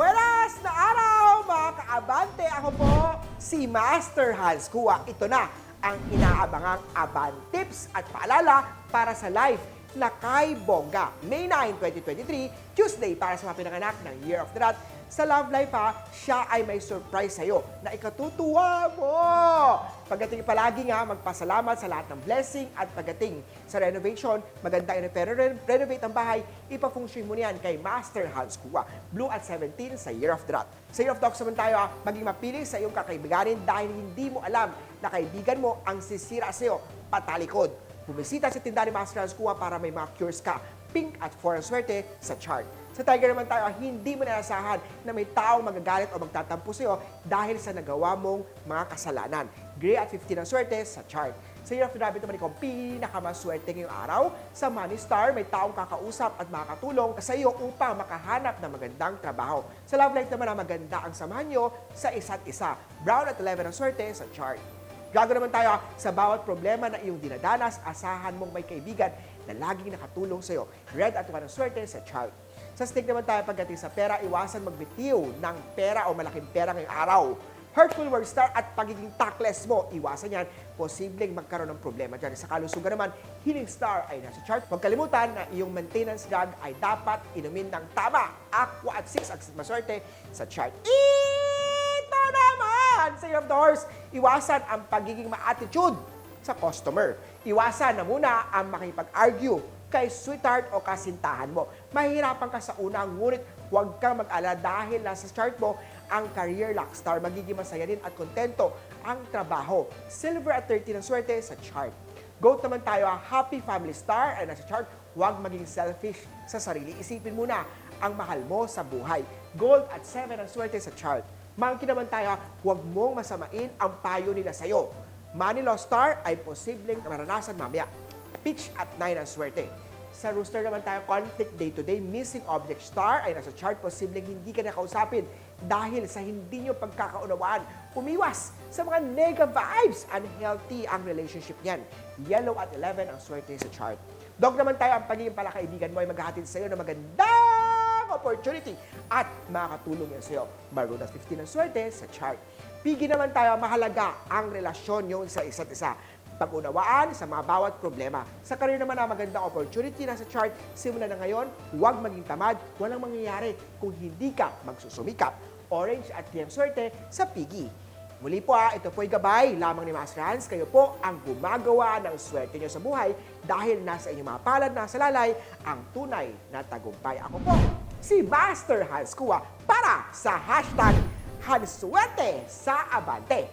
Buenas na araw mga kaabante! Ako po si Master Hans Kua. Ito na ang inaabangang Aban Tips at paalala para sa life na kay Bongga. May 9, 2023, Tuesday para sa mga pinanganak ng Year of the Rat. Sa Love Life ha, siya ay may surprise sa'yo na ikatutuwa mo. Pagdating palagi nga, magpasalamat sa lahat ng blessing at pagdating sa renovation, maganda yung renovate ang bahay, ipafunction mo niyan kay Master Hans Kua. Blue at 17 sa Year of the Rat. Sa Year of Dogs naman tayo ha, maging mapili sa iyong kakaibiganin dahil hindi mo alam na kaibigan mo ang sisira sa'yo patalikod. Bumisita sa tindahan ni Master Hans Kua para may mga cures ka. Pink at foreign swerte sa chart. Sa Tiger naman tayo, hindi mo naasahan na may taong magagalit o magtatampo sa'yo dahil sa nagawa mong mga kasalanan. Gray at 15 ang swerte sa chart. Sa Year of the Rabbit naman ikaw pinakamaswerte ngayong araw. Sa Money Star, may taong kakausap at makakatulong sa iyo upang makahanap ng magandang trabaho. Sa Love Life naman, ang maganda ang samahan nyo sa isa't isa. Brown at 11 ang swerte sa chart. Gago naman tayo sa bawat problema na iyong dinadanas, asahan mong may kaibigan na laging nakatulong sa iyo. Red at ang swerte sa chart. Sa stick naman tayo pagdating sa pera, iwasan magbitiw ng pera o malaking pera ngayong araw. Hurtful word star at pagiging tactless mo, iwasan yan. Posibleng magkaroon ng problema dyan. Sa kalusugan naman, healing star ay nasa chart. Huwag kalimutan na iyong maintenance drug ay dapat inumin ng tama. Aqua at 6 ang maswerte sa chart. Ito Horse, iwasan ang pagiging ma-attitude sa customer. Iwasan na muna ang makipag-argue kay sweetheart o kasintahan mo. Mahirapan ka sa una, ngunit huwag kang mag-alala dahil nasa chart mo ang career lock star. Magiging masaya din at kontento ang trabaho. Silver at 13 ang swerte sa chart. Goat naman tayo, ang happy family star ay nasa chart. Huwag maging selfish sa sarili. Isipin muna ang mahal mo sa buhay. Gold at 7 ang swerte sa chart. Monkey naman tayo, huwag mong masamain ang payo nila sa'yo. Money Law Star ay posibleng maranasan mamaya. Pitch at 9 ang swerte. Sa Rooster naman tayo, conflict day-to-day, missing object star ay nasa chart, posibleng hindi ka nakausapin dahil sa hindi nyo pagkakaunawaan. Umiwas sa mga nega vibes. Unhealthy ang relationship niyan. Yellow at 11 ang swerte sa chart. Dog naman tayo, ang pagiging palakaibigan mo ay maghahatid sa iyo ng opportunity at makakatulong yan sa iyo. Maroon at 15 ang swerte sa chart. Pigi naman tayo, mahalaga ang relasyon nyo sa isa't isa pag-unawaan sa mga bawat problema. Sa career naman na magandang opportunity na sa chart, simula na ngayon, huwag maging tamad, walang mangyayari kung hindi ka magsusumikap. Orange at PM swerte sa Piggy. Muli po ah, ito po'y gabay lamang ni Master Hans. Kayo po ang gumagawa ng swerte nyo sa buhay dahil nasa inyong mga palad na salalay ang tunay na tagumpay. Ako po, si Master Hans Kua para sa hashtag Hanswerte sa Abante.